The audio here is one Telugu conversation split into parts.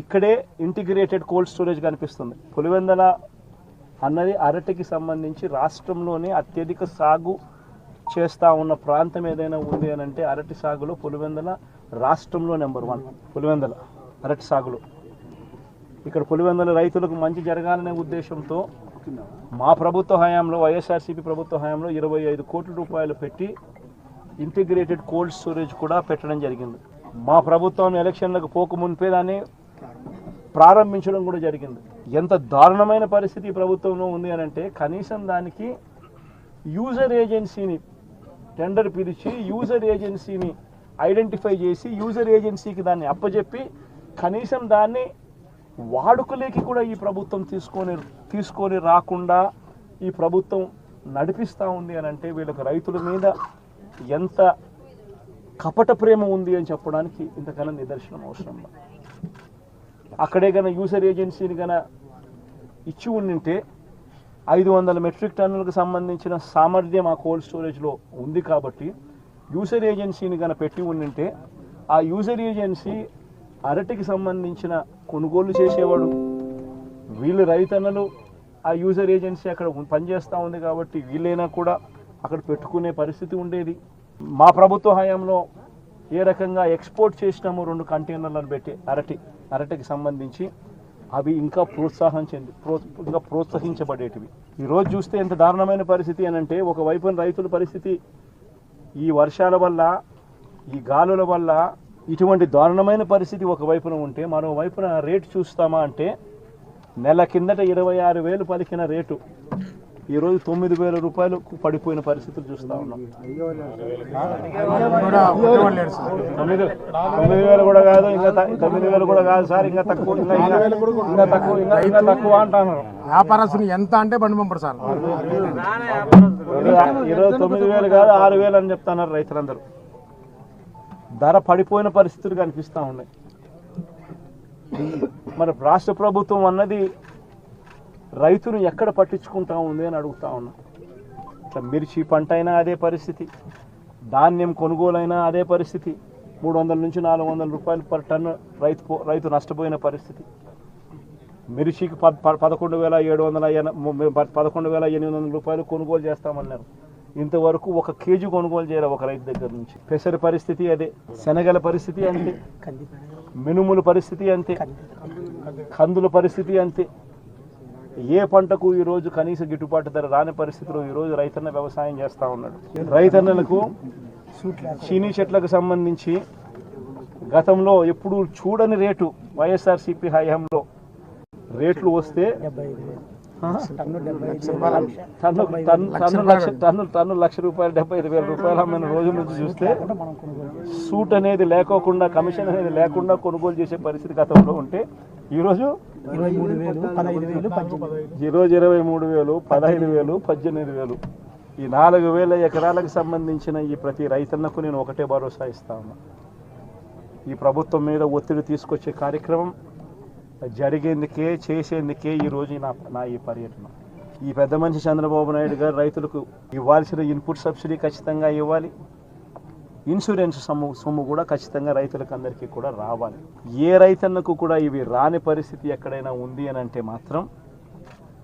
ఇక్కడే ఇంటిగ్రేటెడ్ కోల్డ్ స్టోరేజ్ కనిపిస్తుంది. పులివెందల అన్నది అరటికి సంబంధించి రాష్ట్రంలోనే అత్యధిక సాగు చేస్తూ ఉన్న ప్రాంతం ఏదైనా ఉంది అని అంటే అరటి సాగులో పులివెందల రాష్ట్రంలో నెంబర్ వన్. పులివెందల అరటి సాగులో. ఇక్కడ పులివెందల రైతులకు మంచి జరగాలనే ఉద్దేశంతో మా ప్రభుత్వ హయాంలో వైఎస్ఆర్సీపీ ప్రభుత్వ హయాంలో ఇరవై ఐదు కోట్ల రూపాయలు పెట్టి ఇంటిగ్రేటెడ్ కోల్డ్ స్టోరేజ్ కూడా పెట్టడం జరిగింది. మా ప్రభుత్వం ఎలక్షన్లకు పోక మునిపే దాన్ని ప్రారంభించడం కూడా జరిగింది. ఎంత దారుణమైన పరిస్థితి ప్రభుత్వంలో ఉంది అని అంటే కనీసం దానికి యూజర్ ఏజెన్సీని టెండర్ పిలిచి యూజర్ ఏజెన్సీని ఐడెంటిఫై చేసి యూజర్ ఏజెన్సీకి దాన్ని అప్పచెప్పి కనీసం దాన్ని వాడుకలేకి కూడా ఈ ప్రభుత్వం తీసుకొని తీసుకొని రాకుండా ఈ ప్రభుత్వం నడిపిస్తూ ఉంది అని అంటే వీళ్ళకి రైతుల మీద ఎంత కపట ప్రేమ ఉంది అని చెప్పడానికి ఇంతకన్నా నిదర్శనం అవసరం. అక్కడే గన యూజర్ ఏజెన్సీని గన ఇచ్చి ఉండింటే ఐదు వందల మెట్రిక్ టన్నులకు సంబంధించిన సామర్థ్యం ఆ కోల్డ్ స్టోరేజ్లో ఉంది కాబట్టి యూజర్ ఏజెన్సీని గన పెట్టి ఉండింటే ఆ యూజర్ ఏజెన్సీ అరటికి సంబంధించిన కొనుగోలు చేసేవాడు. వీళ్ళు రైతన్నలు ఆ యూజర్ ఏజెన్సీ అక్కడ పనిచేస్తూ ఉంది కాబట్టి వీళ్ళైనా కూడా అక్కడ పెట్టుకునే పరిస్థితి ఉండేది. మా ప్రభుత్వ హయాంలో ఏ రకంగా ఎక్స్పోర్ట్ చేసినాము రెండు కంటైనర్లను పెట్టి అరటి అరటికి సంబంధించి అవి ఇంకా ప్రోత్సాహం చెంది ప్రో ఇంకా ప్రోత్సహించబడేటివి. ఈరోజు చూస్తే ఎంత దారుణమైన పరిస్థితి అని అంటే ఒకవైపున రైతుల పరిస్థితి ఈ వర్షాల వల్ల ఈ గాలుల వల్ల ఇటువంటి దారుణమైన పరిస్థితి ఒకవైపున ఉంటే మరోవైపున రేటు చూస్తామా అంటే నెల కిందట ఇరవై ఆరు వేలు పలికిన రేటు ఈరోజు తొమ్మిది వేల రూపాయలకు పడిపోయిన పరిస్థితులు చూస్తా ఉన్నాం. తొమ్మిది తొమ్మిది వేలు కూడా కాదు ఇంకా తొమ్మిది వేలు కూడా కాదు సార్ ఇంకా తక్కువ ఇంకా తక్కువ ఇంకా ఇంకా తక్కువ అంటున్నారు. వ్యాపారస్తులు ఎంత అంటే బండి పంపరు సార్. ఈరోజు తొమ్మిది వేలు కాదు ఆరు వేలు అని చెప్తున్నారు రైతులందరూ. ధర పడిపోయిన పరిస్థితులు కనిపిస్తూ ఉన్నాయి. మరి రాష్ట్ర ప్రభుత్వం అన్నది రైతును ఎక్కడ పట్టించుకుంటా ఉంది అని అడుగుతా ఉన్నా. ఇట్లా మిర్చి పంట అయినా అదే పరిస్థితి. ధాన్యం కొనుగోలైనా అదే పరిస్థితి. మూడు వందల నుంచి నాలుగు వందల రూపాయలు పర్ టన్ను రైతు రైతు నష్టపోయిన పరిస్థితి. మిర్చికి ప పదకొండు వేల ఏడు వందల పదకొండు వేల ఎనిమిది వందల రూపాయలు కొనుగోలు చేస్తామన్నారు. ఇంతవరకు ఒక కేజీ కొనుగోలు చేయాలి ఒక రైతు దగ్గర నుంచి. పెసర పరిస్థితి అదే శనగల పరిస్థితి అంతే మినుముల పరిస్థితి అంతే కందుల పరిస్థితి అంతే. ఏ పంటకు ఈ రోజు కనీస గిట్టుబాటు ధర రాని పరిస్థితిలో ఈరోజు రైతన్న వ్యవసాయం చేస్తూ ఉన్నాడు. రైతన్నలకు చీనీ చెట్లకు సంబంధించి గతంలో ఎప్పుడూ చూడని రేటు వైఎస్ఆర్సీపీ హయాంలో రేట్లు వస్తే టన్ను లక్ష రూపాయలు డెబ్బై ఐదు వేల రూపాయలు అమ్మిన రోజు నుంచి చూస్తే సూట్ అనేది లేకోకుండా కమిషన్ అనేది లేకుండా కొనుగోలు చేసే పరిస్థితి గతంలో ఉంటే ఈరోజు ఈరోజు ఇరవై మూడు వేలు పదహైదు వేలు పద్దెనిమిది వేలు. ఈ నాలుగు వేల ఎకరాలకు సంబంధించిన ఈ ప్రతి రైతన్నకు నేను ఒకటే భరోసా ఇస్తా ఉన్నా. ఈ ప్రభుత్వం మీద ఒత్తిడి తీసుకొచ్చే కార్యక్రమం జరిగేందుకే చేసేందుకే ఈరోజు నా నా ఈ పర్యటన. ఈ పెద్ద మనిషి చంద్రబాబు నాయుడు గారు రైతులకు ఇవ్వాల్సిన ఇన్పుట్ సబ్సిడీ ఖచ్చితంగా ఇవ్వాలి. ఇన్సూరెన్స్ సొమ్ము సొమ్ము కూడా ఖచ్చితంగా రైతులకు అందరికీ కూడా రావాలి. ఏ రైతన్నకు కూడా ఇవి రాని పరిస్థితి ఎక్కడైనా ఉంది అని అంటే మాత్రం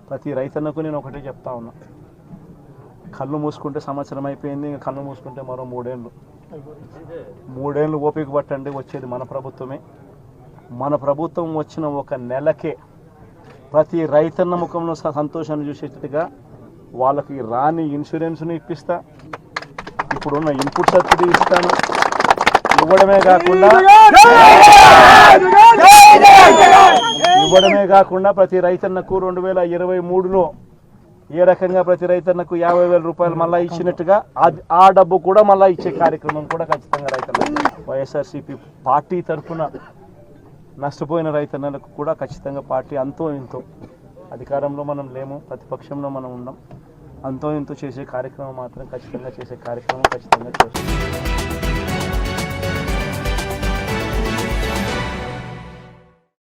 ప్రతి రైతన్నకు నేను ఒకటే చెప్తా ఉన్నా. కళ్ళు మూసుకుంటే సంవత్సరం అయిపోయింది ఇంకా కళ్ళు మూసుకుంటే మరో మూడేళ్ళు. మూడేళ్ళు ఓపిక పట్టండి వచ్చేది మన ప్రభుత్వమే. మన ప్రభుత్వం వచ్చిన ఒక నెలకే ప్రతి రైతన్న ముఖంలో సంతోషాన్ని చూసేటట్టుగా వాళ్ళకి రాని ఇన్సూరెన్స్ను ఇప్పిస్తా. ఇప్పుడున్న ఇన్పుట్ సబ్సిడీ ఇస్తాను. ఇవ్వడమే కాకుండా ఇవ్వడమే కాకుండా ప్రతి రైతన్నకు రెండు వేల ఇరవై మూడులో ఏ రకంగా ప్రతి రైతన్నకు యాభై వేల రూపాయలు మళ్ళా ఇచ్చినట్టుగా అది ఆ డబ్బు కూడా మళ్ళా ఇచ్చే కార్యక్రమం కూడా ఖచ్చితంగా రైతన్నలకు వైఎస్ఆర్సీపీ పార్టీ తరఫున నష్టపోయిన రైతన్నలకు కూడా ఖచ్చితంగా పార్టీ అంతో ఇంతో అధికారంలో మనం లేము ప్రతిపక్షంలో మనం ఉన్నాం. అంతో ఇంతో చేసే కార్యక్రమం మాత్రం ఖచ్చితంగా చేసే కార్యక్రమం ఖచ్చితంగా చేస్తాం.